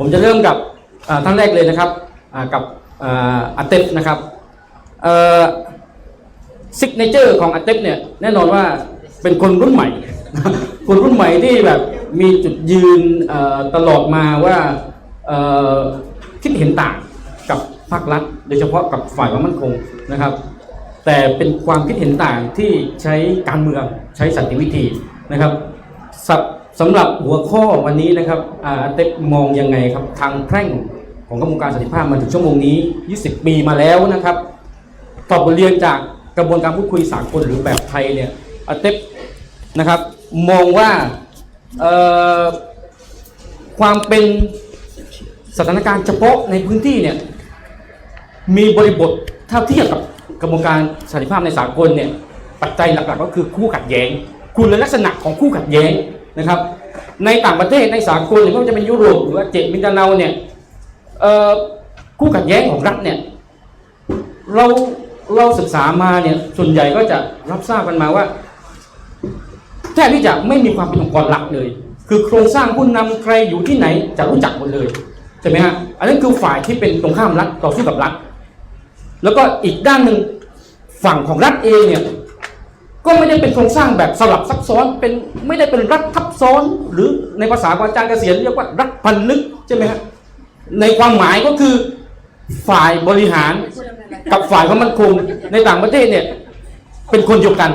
ผมจะเริ่มกับท่านแรกเลยนะครับกับอ่าเต็ปนะครับซิกเนเจอร์ของอาเต็ปเนี่ยแน่นอนว่าเป็นคนรุ่นใหม่ คนรุ่นใหม่ที่แบบมีจุดยืนตลอดมาว่าคิดเห็นต่างกับภาครัฐ โดยเฉพาะกับฝ่ายความมั่นคงนะครับ แต่เป็นความคิดเห็นต่างที่ใช้การเมืองใช้สันติวิธีนะครับ สำหรับหัวข้อวันนี้นะครับอาเต็ปมองยังไงครับทางแพร่งของกระบวนการสันติภาพมาถึงชั่วโมงนี้ 20 ปีมาแล้วนะครับตอบบทเรียนจากกระบวนการพูดคุยสากลหรือแบบไทยเนี่ยอาเต็ปนะครับมองว่าความเป็นสถานการณ์เฉพาะในพื้นที่เนี่ยมีบริบทถ้าเทียบกับกระบวนการสันติภาพในสากลเนี่ยปัจจัยหลักๆ ก็คือคู่ขัดแย้ง คุณลักษณะของคู่ขัดแย้งนะครับ ในต่างประเทศในสากลหรือว่าจะเป็นยุโรปหรือว่าเจมินดาเนาเนี่ยคู่ขัดแย้งของรัฐเนี่ยเราเราศึกษามาเนี่ยส่วนใหญ่ก็จะรับทราบกันมาว่าแทบที่จะไม่มีความเป็นองค์กรหลักเลย คือโครงสร้างผู้นำใครอยู่ที่ไหนจะรู้จักหมดเลยใช่ไหมฮะอันนั้นคือฝ่ายที่เป็นตรงข้ามรัฐต่อสู้กับรัฐแล้วก็อีกด้านหนึ่งฝั่งของรัฐเองเนี่ย ก็ไม่ได้เป็นโครงสร้างแบบสลับซับซ้อนเป็นไม่ได้เป็นรัฐทับซ้อน หรือในภาษาของอาจารย์เกษียณเรียกว่ารัฐพันลึกใช่ไหมฮะในความหมายก็คือฝ่ายบริหารกับฝ่ายความมั่นคงในต่างประเทศเนี่ยเป็นคนเดียวกัน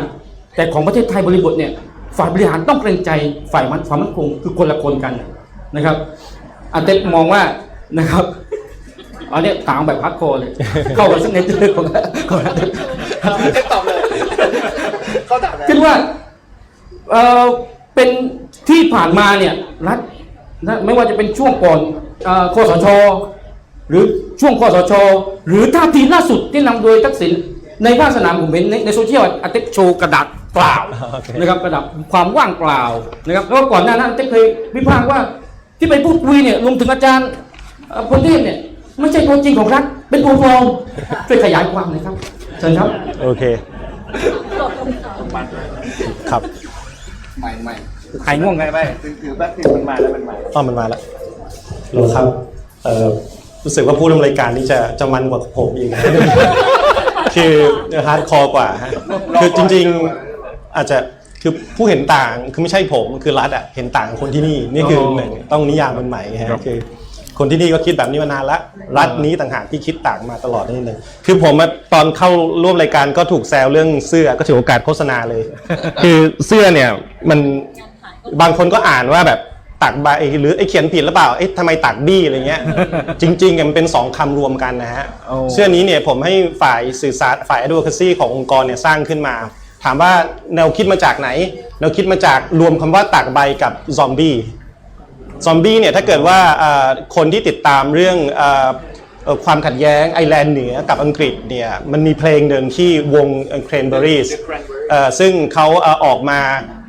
แต่ของประเทศไทยบริบทเนี่ยฝ่ายบริหารต้องเกรงใจฝ่ายมันความมั่นคงคือคนละคนกันนะครับอาเต็มองว่านะครับอันเนี้ยต่างแบบพัดโคอเลย เข้ากับสักเนเจอร์ของของอาเต็มตอบเลย เขาถามแล้วคิดว่าเออเป็นที่ผ่านมาเนี่ยรัฐนะไม่ว่าจะเป็นช่วงก่อนเอ่อคอสช หรือช่วงคอสช หรือท่าทีล่าสุดที่นำโดยทักษิณในภาคสนามผมเห็นในในโซเชียลอาเต็กโชว์กระดาษเปล่าโอเค นะครับกระดาษความว่างเปล่านะครับแล้วก็ก่อนหน้านั้นอาเต็กเคยวิพากษ์ว่าที่ไปพูดคุยเนี่ยรวมถึงอาจารย์เอ่อพลเทพเนี่ยไม่ใช่ตัวจริงของรัฐเป็นตัวปลอมช่วยขยายความหน่อยครับเชิญครับ โอเค ครับใหม่ใหม่หายง่วงไงไปคือคือแป๊บนึงมันมาแล้วมันมาอ๋อมันมาแล้วโหลครับ เอ่อรู้สึกว่าผู้ดำเนินรายการนี้จะจะมันกว่าผมอีกนะ คือฮาร์ดคอร์กว่าฮะคือจริง ๆอาจจะคือผู้เห็นต่างคือไม่ใช่ผมคือรัฐอะเห็นต่างกับคนที่นี่นี่คือหนึ่งต้องนิยามมันใหม่ฮะคือ คนที่นี่ก็คิดแบบนี้มานานละรัฐนี้ต่างหากที่คิดต่างมาตลอดนี่หนึ่งคือผมอะตอนเข้าร่วมรายการก็ถูกแซวเรื่องเสื้อก็ถือโอกาสโฆษณาเลย คือเสื้อเนี่ยมันบางคนก็อ่านว่าแบบตักใบหรือไอ้เขียนผิดหรือเปล่าเอ๊ะทำไมตักบี้อะไรเงี้ย จริงๆอะมันเป็นสองคำรวมกันนะฮะโอ้เสื้อนี้เนี่ยผมให้ฝ่ายสื่อสารฝ่าย advocacy ขององค์กรเนี่ยสร้างขึ้นมาถามว่าแนวคิดมาจากไหน แนวคิดมาจากรวมคำว่าตักใบกับซอมบี้ ซอมบี้เนี่ยถ้าเกิดว่าเอ่อคนที่ติดตามเรื่องเอ่อเอ่อความขัดแย้งไอร์แลนด์เหนือกับอังกฤษเนี่ยมันมีเพลงเดิมที่วงเครนเบอรี่ Cranberries ซึ่งเขาเอ่อออกมา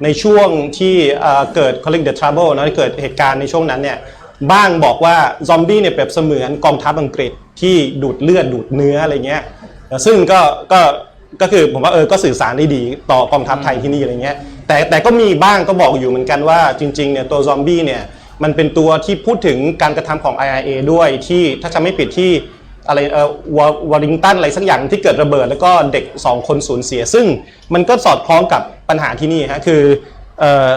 ในช่วงที่เอ่อเกิดเขาเรียก the trouble นะที่เกิดเหตุการณ์ในช่วงนั้นเนี่ยบ้างบอกว่าซอมบี้เนี่ยเปรียบเสมือนกองทัพอังกฤษที่ดูดเลือดดูดเนื้ออะไรเงี้ยซึ่งก็ก็ก็คือผมว่าเออก็สื่อสารได้ดีต่อกองทัพไทยที่นี่อะไรเงี้ยแต่แต่ก็มีบ้างก็บอกอยู่เหมือนกันว่าจริงๆเนี่ยตัวซอมบี้เนี่ย มันเป็นตัวที่พูดถึงการกระทำของ IRA ด้วยที่ถ้าจำไม่ผิดที่อะไรเอ่อววอริงตันอะไรสักอย่างที่เกิดระเบิด แล้วก็เด็ก 2 คนสูญเสีย ซึ่งมันก็สอดคล้องกับปัญหาที่นี่ฮะคือเอ่อ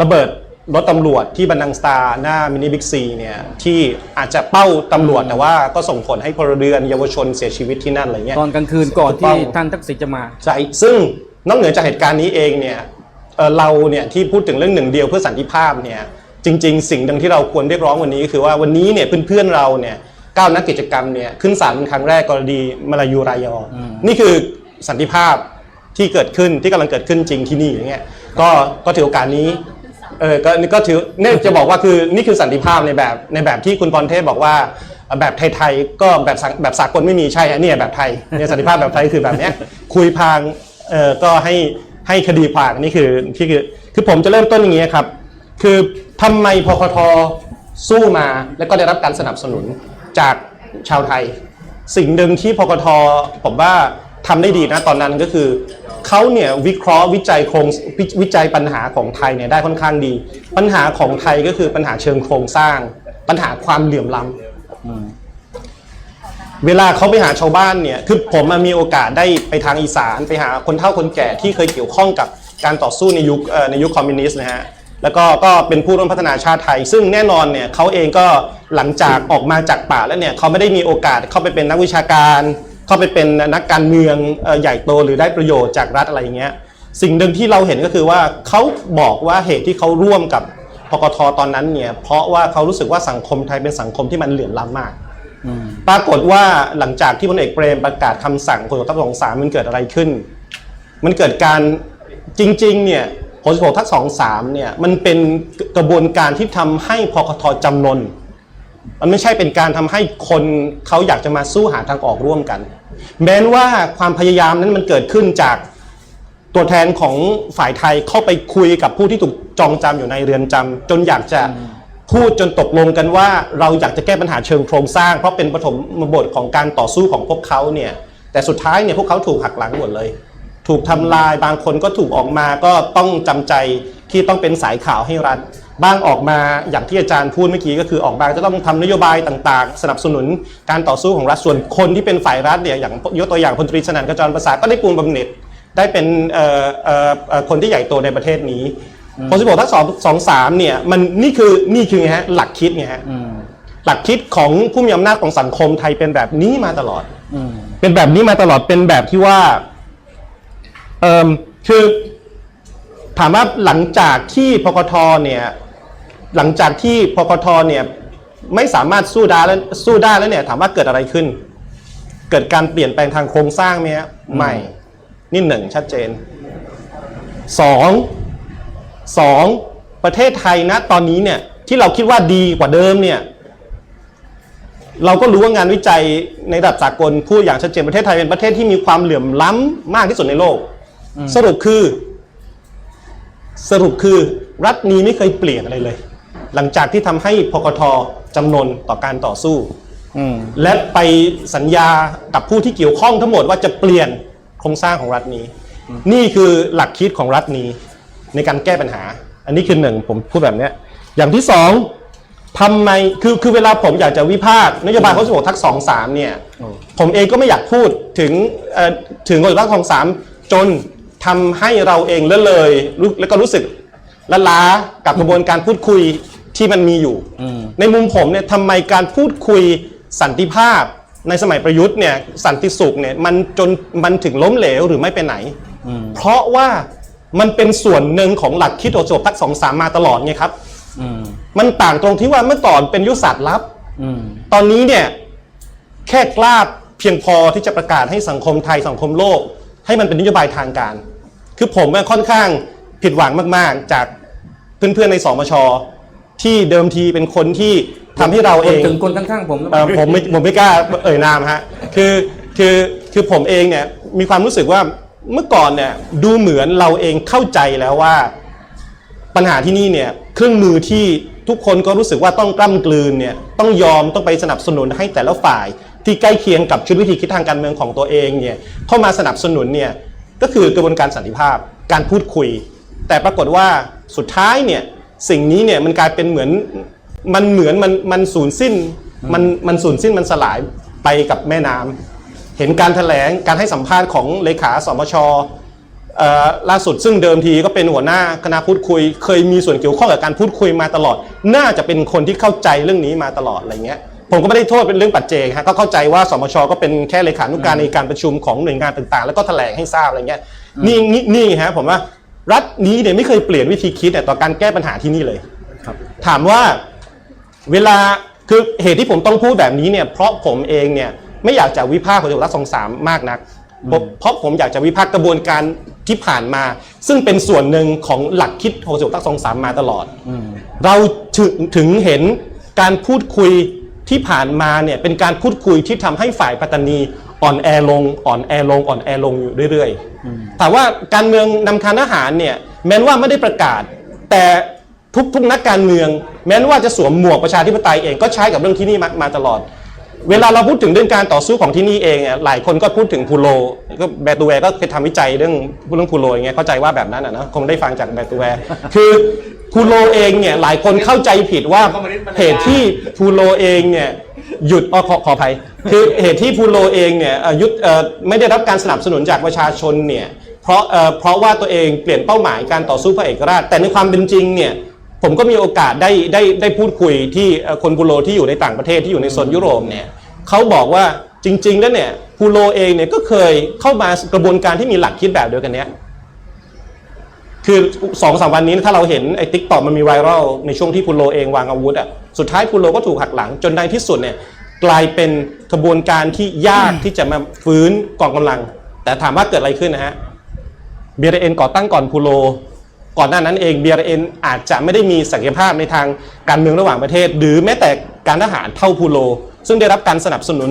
ระเบิดรถตำรวจที่บันดังสตาร์หน้ามินิบิ๊กซีเนี่ยที่อาจจะเป้าตำรวจแต่ว่าก็ส่งผลให้พลเรือนเยาวชนเสียชีวิตที่นั่นอะไรเงี้ยตอนกลางคืนก่อนที่ท่านทักษิณจะมาใช่ซึ่งนอกเหนือจากเหตุการณ์นี้เองเนี่ยเอ่อเราเนี่ยที่พูดถึงเรื่องหนึ่งเดียวเพื่อสันติภาพเนี่ย จริง ๆ สิ่งหนึ่งที่เราควรเรียกร้องวันนี้ก็คือว่าวันนี้เนี่ยเพื่อนๆเราเนี่ยก้าวนักกิจกรรมเนี่ยขึ้นศาลเป็นครั้งแรกกรณีมาลายูรายออนี่คือสันติภาพที่เกิดขึ้นที่กำลังเกิดขึ้นจริงที่นี่อย่างเงี้ยก็ก็ถือโอกาสนี้เออก็ก็ถือเนี่ยจะบอกว่าคือนี่คือสันติภาพในแบบในแบบที่คุณพรเทพบอกว่าแบบไทยๆก็แบบแบบสากลไม่มีใช่ฮะเนี่ยแบบไทยเนี่ยสันติภาพแบบไทยคือแบบเนี้ยคุยพางเออก็ให้ให้คดีพางนี่คือที่คือคือผมจะเริ่มต้นอย่างนี้ยครับ คือทำไมพคทสู้มาแล้วก็ได้รับการสนับสนุนจากชาวไทย สิ่งหนึ่งที่พคทผมว่าทำได้ดีนะตอนนั้นก็คือเขาเนี่ยวิเคราะห์วิจัยโครงวิจัยปัญหาของไทยเนี่ยได้ค่อนข้างดี ปัญหาของไทยก็คือปัญหาเชิงโครงสร้าง ปัญหาความเหลื่อมล้ำเวลาเขาไปหาชาวบ้านเนี่ยคือผมมามีโอกาสได้ไปทางอีสาน ไปหาคนเฒ่าคนแก่ที่เคยเกี่ยวข้องกับการต่อสู้ในยุคในยุคคอมมิวนิสต์นะฮะ แล้วก็ก็เป็นผู้ร่วมพัฒนาชาติไทย ซึ่งแน่นอนเนี่ยเขาเองก็หลังจากออกมาจากป่าแล้วเนี่ยเขาไม่ได้มีโอกาสเข้าไปเป็นนักวิชาการ เข้าไปเป็นนักการเมืองเอ่อใหญ่โตหรือได้ประโยชน์จากรัฐอะไรอย่างเงี้ยสิ่งหนึ่งที่เราเห็นก็คือว่าเขาบอกว่าเหตุที่เขาร่วมกับพกทตอนนั้นเนี่ยเพราะว่าเขารู้สึกว่าสังคมไทยเป็นสังคมที่มันเหลื่อมล้ำมากปรากฏว่าหลังจากที่พลเอกเปรมประกาศคำสั่งคนทัพสองสามมันเกิดอะไรขึ้น มันเกิดการจริง ๆ เนี่ย ผลสิบหกทักสองสามเนี่ยมันเป็นกระบวนการที่ทำให้พกทจำนนมันไม่ใช่เป็นการทำให้คนเขาอยากจะมาสู้หาทางออกร่วมกัน แม้นว่าความพยายามนั้นมันเกิดขึ้นจากตัวแทนของฝ่ายไทยเข้าไปคุยกับผู้ที่ถูกจองจำอยู่ในเรือนจำจนอยากจะพูดจนตกลงกันว่าเราอยากจะแก้ปัญหาเชิงโครงสร้าง เพราะเป็นปฐมบทของการต่อสู้ของพวกเขาเนี่ยแต่สุดท้ายเนี่ยพวกเขาถูกหักหลังหมดเลย ถูกทำลายบางคนก็ถูกออกมาก็ต้องจำใจที่ต้องเป็นสายข่าวให้รัฐบ้างออกมาอย่างที่อาจารย์พูดเมื่อกี้ก็คือออกมาจะต้องทำนโยบายต่างๆ สนับสนุนการต่อสู้ของรัฐส่วนคนที่เป็นฝ่ายรัฐเนี่ยอย่างยกตัวอย่างพลตรีสนั่นกระจรประสาทก็ได้ปูนบำเหน็จได้เป็นเอ่อเอ่อเอ่อคนที่ใหญ่โตในประเทศนี้พลสิบหกทักสองสองสามเนี่ยมันนี่คือนี่คือไงฮะหลักคิดไงฮะหลักคิดของผู้มีอำนาจของสังคมไทยเป็นแบบนี้มาตลอดเป็นแบบนี้มาตลอดเป็นแบบที่ว่า เอ่มคือถามว่าหลังจากที่พกทเนี่ยหลังจากที่พกทเนี่ยไม่สามารถสู้ได้แล้วสู้ได้แล้วเนี่ย ถามว่าเกิดอะไรขึ้น เกิดการเปลี่ยนแปลงทางโครงสร้างไหมฮะไม่นี่หนึ่งชัดเจนสองสองประเทศไทยนะตอนนี้เนี่ยที่เราคิดว่าดีกว่าเดิมเนี่ยเราก็รู้ว่างานวิจัยในระดับสากลพูดอย่างชัดเจนประเทศไทยเป็นประเทศที่มีความเหลื่อมล้ำมากที่สุดในโลก สรุปคือ สรุปคือรัฐนี้ไม่เคยเปลี่ยนอะไรเลย หลังจากที่ทำให้พกทจำนนต่อการต่อสู้ และไปสัญญากับผู้ที่เกี่ยวข้องทั้งหมดว่าจะเปลี่ยนโครงสร้างของรัฐนี้ นี่คือหลักคิดของรัฐนี้ในการแก้ปัญหา อันนี้คือหนึ่งผมพูดแบบเนี้ยอย่างที่สองทำไมคือคือเวลาผมอยากจะวิพากษ์นโยบายข้อสิบหกทักสองสามเนี่ย ผมเองก็ไม่อยากพูดถึงเอ่อถึงข้อสิบหกทักสองสามจน ทำให้เราเองละเลยรู้แล้วก็รู้สึกละล้ากับกระบวนการพูดคุยที่มันมีอยู่ในมุมผมเนี่ยทำไมการพูดคุยสันติภาพ ในสมัยประยุทธ์เนี่ยสันติสุขเนี่ยมันจนมันถึงล้มเหลวหรือไม่ไปไหน เพราะว่ามันเป็นส่วนหนึ่งของหลักคิดโอโจทักสองสามมาตลอดไงครับมันต่างตรงที่ว่าเมื่อก่อนเป็นยุทธศาสตร์ลับตอนนี้เนี่ยแค่กล้าเพียงพอที่จะประกาศให้สังคมไทยสังคมโลก ให้มันเป็นนโยบายทางการ คือผมเนี่ยค่อนข้างผิดหวังมากๆ จากเพื่อนๆในสมช ที่เดิมทีเป็นคนที่ทำให้เราเอง ถึงคนข้างๆผมนะเอ่อผมไม่ผมไม่กล้าเอ่ยนามฮะคือคือคือผมเองเนี่ยมีความรู้สึกว่าเมื่อก่อนเนี่ยดูเหมือนเราเองเข้าใจแล้วว่า ปัญหาที่นี่เนี่ยเครื่องมือที่ทุกคนก็รู้สึกว่าต้องกล้ำกลืนเนี่ยต้องยอมต้องไปสนับสนุนให้แต่ละฝ่าย ที่ใกล้เคียงกับชุดวิธีคิดทางการเมืองของตัวเองเนี่ยเข้ามาสนับสนุนเนี่ย ก็คือกระบวนการสันติภาพ การพูดคุย แต่ปรากฏว่าสุดท้ายเนี่ยสิ่งนี้เนี่ยมันกลายเป็นเหมือนมันเหมือนมันมันสูญสิ้นมันมันสูญสิ้นมันสลายไปกับแม่น้ำเห็นการแถลงการให้สัมภาษณ์ของเลขาสมชล่าสุดซึ่งเดิมทีก็เป็นหัวหน้าคณะพูดคุย เคยมีส่วนเกี่ยวข้องกับการพูดคุยมาตลอด น่าจะเป็นคนที่เข้าใจเรื่องนี้มาตลอดอะไรเงี้ย ผมก็ไม่ได้โทษเป็นเรื่องปัจเจกฮะก็เข้าใจว่าสมชก็เป็นแค่เลขานุการในการประชุมของหน่วยงานต่างๆ แล้วก็แถลงให้ทราบอะไรเงี้ยนี่นี่นี่ฮะผมว่ารัฐนี้เนี่ยไม่เคยเปลี่ยนวิธีคิดเนี่ยต่อการแก้ปัญหาที่นี่เลยครับถามว่าเวลาคือเหตุที่ผมต้องพูดแบบนี้เนี่ยเพราะผมเองเนี่ยไม่อยากจะวิพากษ์ของรัฐสองสามมากนักเพราะเพราะผมอยากจะวิพากษ์กระบวนการที่ผ่านมา ซึ่งเป็นส่วนหนึ่งของหลักคิดของสุรักสองสามมาตลอดเราถึงถึงเห็นการพูดคุย ที่ผ่านมาเนี่ยเป็นการพูดคุยที่ทำให้ฝ่ายปัตตานีอ่อนแอลงอ่อนแอลงอ่อนแอลงอยู่เรื่อยๆแต่ว่าการเมืองนำคานอาหารเนี่ยแม้ว่าไม่ได้ประกาศ แต่ทุกทุกนักการเมือง แม้ว่าจะสวมหมวกประชาธิปไตยเองก็ใช้กับเรื่องที่นี่มามาตลอด เวลาเราพูดถึงเรื่องการต่อสู้ของที่นี่เองเนี่ยหลายคนก็พูดถึงพูโลก็แบตูแวร์ก็เคยทำวิจัยเรื่องเรื่องพูโลอย่างเงี้ยเข้าใจว่าแบบนั้นอะนะคงได้ฟังจากแบตูแวร์คือ พูโลเองเนี่ยหลายคนเข้าใจผิดว่าเหตุที่พูโลเองเนี่ยหยุดอ๋อขอขออภัยคือเหตุที่พูโลเองเนี่ยเอ่อหยุดเอ่อไม่ได้รับการสนับสนุนจากประชาชนเนี่ยเพราะเอ่อเพราะว่าตัวเองเปลี่ยนเป้าหมายการต่อสู้เพื่อเอกราช แต่ในความเป็นจริงเนี่ยผมก็มีโอกาสได้ได้ได้พูดคุยที่เอ่อคนพูโลที่อยู่ในต่างประเทศที่อยู่ในโซนยุโรปเนี่ยเขาบอกว่าจริงๆแล้วเนี่ยพูโลเองเนี่ยก็เคยเข้ามากระบวนการที่มีหลักคิดแบบเดียวกันเนี้ย คือสองสามวันนี้ถ้าเราเห็นไอ้ทิกตอกมันมีไวรัลในช่วงที่พูโลเองวางอาวุธอะสุดท้ายพูโลก็ถูกหักหลังจนในที่สุดเนี่ยกลายเป็นกระบวนการที่ยากที่จะมาฟื้นกองกำลัง แต่ถามว่าเกิดอะไรขึ้นนะฮะเบียร์เอ็นก่อตั้งก่อนพูโล ก่อนหน้านั้นเองเบียร์เอ็นอาจจะไม่ได้มีศักยภาพในทางการเมืองระหว่างประเทศ หรือแม้แต่การทหารเท่าพูโล ซึ่งได้รับการสนับสนุน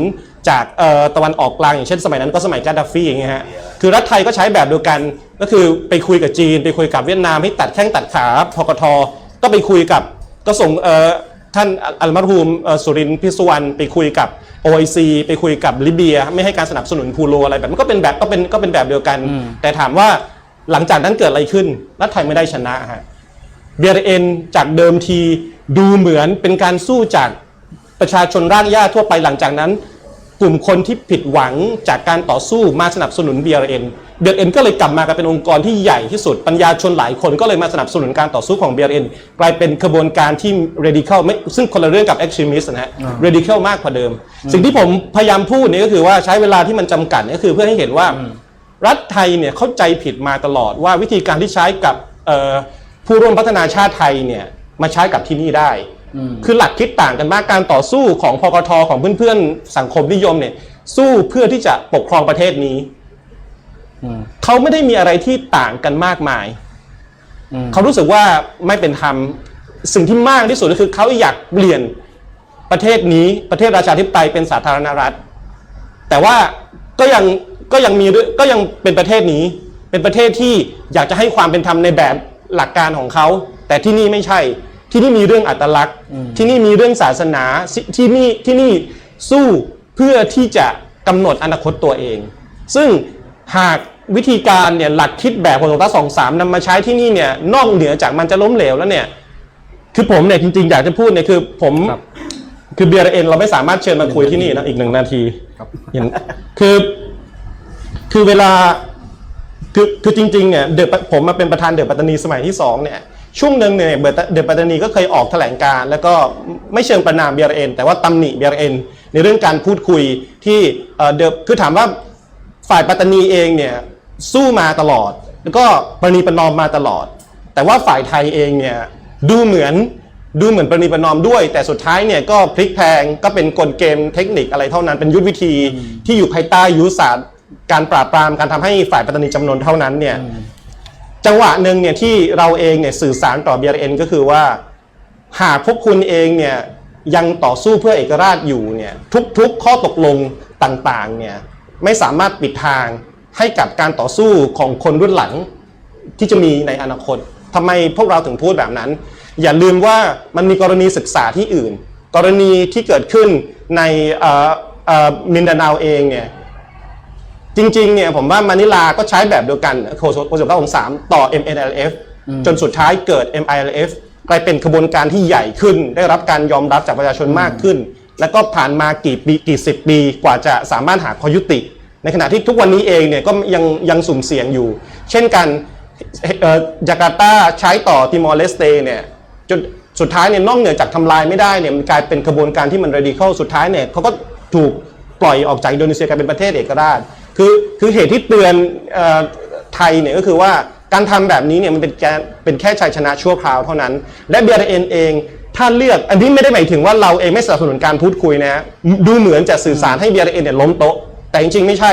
จากเอ่อตะวันออกกลางอย่างเช่นสมัยนั้นก็สมัยกาดาฟีอย่างเงี้ยฮะคือรัฐไทยก็ใช้แบบเดียวกัน ก็คือไปคุยกับจีน ไปคุยกับเวียดนามให้ตัดแข้งตัดขาพกทก็ไปคุยกับก็ส่งเอ่อท่านอัลมารูมเอ่อสุรินทร์พิศวรรณไปคุยกับ OIC ไปคุยกับลิเบีย ไม่ให้การสนับสนุนพูโลอะไรแบบมันก็เป็นแบบก็เป็นก็เป็นแบบเดียวกัน แต่ถามว่าหลังจากนั้นเกิดอะไรขึ้น รัฐไทยไม่ได้ชนะฮะเบียร์เอ็นจากเดิมทีดูเหมือนเป็นการสู้จากประชาชนร่างหญ้าทั่วไปหลังจากนั้น กลุ่มคนที่ผิดหวังจากการต่อสู้มาสนับสนุนเบียร์เอ็นเบียร์เอ็นก็เลยกลับมากลายเป็นองค์กรที่ใหญ่ที่สุดปัญญาชนหลายคนก็เลยมาสนับสนุนการต่อสู้ของเบียร์เอ็นกลายเป็นขบวนการที่ radical ไม่ซึ่งคนละเรื่องกับ extremist นะฮะ radical มากกว่าเดิม สิ่งที่ผมพยายามพูดเนี่ยก็คือว่าใช้เวลาที่มันจำกัดเนี่ยก็คือเพื่อให้เห็นว่ารัฐไทยเนี่ยเข้าใจผิดมาตลอดว่าวิธีการที่ใช้กับเอ่อผู้ร่วมพัฒนาชาติไทยเนี่ยมาใช้กับที่นี่ได้ คือหลักคิดต่างกันมากการต่อสู้ของพกทของเพื่อนๆสังคมนิยมเนี่ย สู้เพื่อที่จะปกครองประเทศนี้เขาไม่ได้มีอะไรที่ต่างกันมากมายเขารู้สึกว่าไม่เป็นธรรมสิ่งที่มากที่สุดก็คือเขาอยากเปลี่ยนประเทศนี้ประเทศราชาธิปไตยเป็นสาธารณรัฐ แต่ว่าก็ยังก็ยังมีด้วยก็ยังเป็นประเทศนี้ เป็นประเทศที่อยากจะให้ความเป็นธรรมในแบบหลักการของเขา แต่ที่นี่ไม่ใช่ ที่นี่มีเรื่องอัตลักษณ์ ที่นี่มีเรื่องศาสนาที่ที่นี่ที่นี่สู้เพื่อที่จะกำหนดอนาคตตัวเอง ซึ่งหากวิธีการเนี่ยหลักคิดแบบของสองตาสองสามนำมาใช้ที่นี่เนี่ยนอกเหนือจากมันจะล้มเหลวแล้วเนี่ยคือผมเนี่ยจริงๆอยากจะพูดเนี่ยคือผมครับคือเบียร์เอ็นเราไม่สามารถเชิญมาคุยที่นี่นะอีกหนึ่งนาทีเห็นคือคือเวลาคือคือจริงๆเนี่ยเดอะผมมาเป็นประธานเดอะปัตตานีสมัยที่สองเนี่ย ช่วงหนึ่งเนี่ยเดอะปัตตานีก็เคยออกแถลงการ์แล้วก็ไม่เชิงประนามเบียร์เอ็นแต่ว่าตำหนิเบียร์เอ็นในเรื่องการพูดคุยที่เดอะคือถามว่าฝ่ายปัตตานีเองเนี่ยสู้มาตลอด แล้วก็ประนีประนอมมาตลอด แต่ว่าฝ่ายไทยเองเนี่ยดูเหมือนดูเหมือนประนีประนอมด้วย แต่สุดท้ายเนี่ยก็พลิกแพลงก็เป็นกลเกมเทคนิคอะไรเท่านั้น เป็นยุทธวิธีที่อยู่ภายใต้ยุทธศาสตร์การปราบปรามการทำให้ฝ่ายปัตตานีจำนวนเท่านั้นเนี่ย จังหวะหนึ่งเนี่ยที่เราเองเนี่ยสื่อสารต่อ BRN ก็คือว่า หากพวกคุณเองเนี่ยยังต่อสู้เพื่อเอกราชอยู่เนี่ยทุกๆข้อตกลงต่างๆเนี่ยไม่สามารถปิดทางให้กับการต่อสู้ของคนรุ่นหลังที่จะมีในอนาคตทำไมพวกเราถึงพูดแบบนั้น อย่าลืมว่ามันมีกรณีศึกษาที่อื่น กรณีที่เกิดขึ้นในมินดาเนาเองเนี่ย จริงๆเนี่ยผมว่ามะนิลาก็ใช้แบบเดียวกันโคโซโคโซเก้าของสามต่อ MNLF จนสุดท้ายเกิด MILF กลายเป็นขบวนการที่ใหญ่ขึ้น ได้รับการยอมรับจากประชาชนมากขึ้น แล้วก็ผ่านมากี่ปีกี่สิบปีกว่าจะสามารถหาข้อยุติ ในขณะที่ทุกวันนี้เองเนี่ยก็ยังยังสุ่มเสี่ยงอยู่ เช่นกันเอ่อจาการ์ตาใช้ต่อติมอร์เลสเตเนี่ยจนสุดท้ายเนี่ยนอกเหนือจากทำลายไม่ได้เนี่ยมันกลายเป็นกระบวนการที่มัน radical สุดท้ายเนี่ยเขาก็ถูกปล่อยออกจากอินโดนีเซียกลายเป็นประเทศเอกราช คือคือเหตุที่เตือนเอ่อไทยเนี่ยก็คือว่าการทำแบบนี้เนี่ยมันเป็นแค่เป็นแค่ชัยชนะชั่วคราวเท่านั้น และ BRN เองถ้าเลือกอันนี้ไม่ได้หมายถึงว่าเราเองไม่สนับสนุนการพูดคุยนะฮะดูเหมือนจะสื่อสารให้ BRN เนี่ยล้มโต๊ะ แต่จริงๆไม่ใช่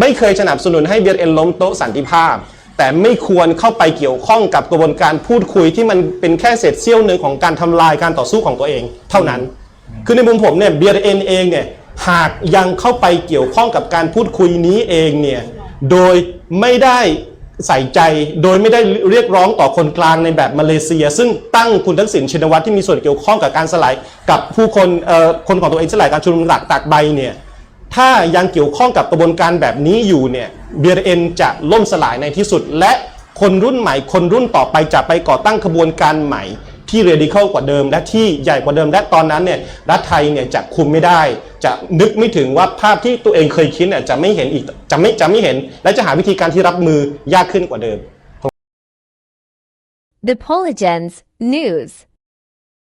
ไม่เคยสนับสนุนให้ BRN ล้มโต๊ะสันติภาพ แต่ไม่ควรเข้าไปเกี่ยวข้องกับกระบวนการพูดคุยที่มันเป็นแค่เศษเสี้ยวหนึ่งของการทำลายการต่อสู้ของตัวเอง เท่านั้น คือในมุมผมเนี่ย BRN เองเนี่ย หากยังเข้าไปเกี่ยวข้องกับการพูดคุยนี้เองเนี่ยโดยไม่ได้ใส่ใจโดยไม่ได้เรียกร้องต่อคนกลางในแบบมาเลเซีย ซึ่งตั้งคุณทักษิณชินวัตรที่มีส่วนเกี่ยวข้องกับการสลายกับผู้คนเอ่อคนของตัวเองสลายการชุมนุมหลักตากใบเนี่ยถ้ายังเกี่ยวข้องกับกระบวนการแบบนี้อยู่เนี่ย BRN จะล่มสลายในที่สุด และคนรุ่นใหม่คนรุ่นต่อไปจะไปก่อตั้งขบวนการใหม่ ที่เรดิคอลกว่าเดิม และที่ใหญ่กว่าเดิม และตอนนั้นเนี่ยรัฐไทยเนี่ยจะคุมไม่ได้ จะนึกไม่ถึงว่าภาพที่ตัวเองเคยคิดเนี่ยจะไม่เห็นอีกจะไม่จะไม่เห็น และจะหาวิธีการที่รับมือยากขึ้นกว่าเดิม The Polygens News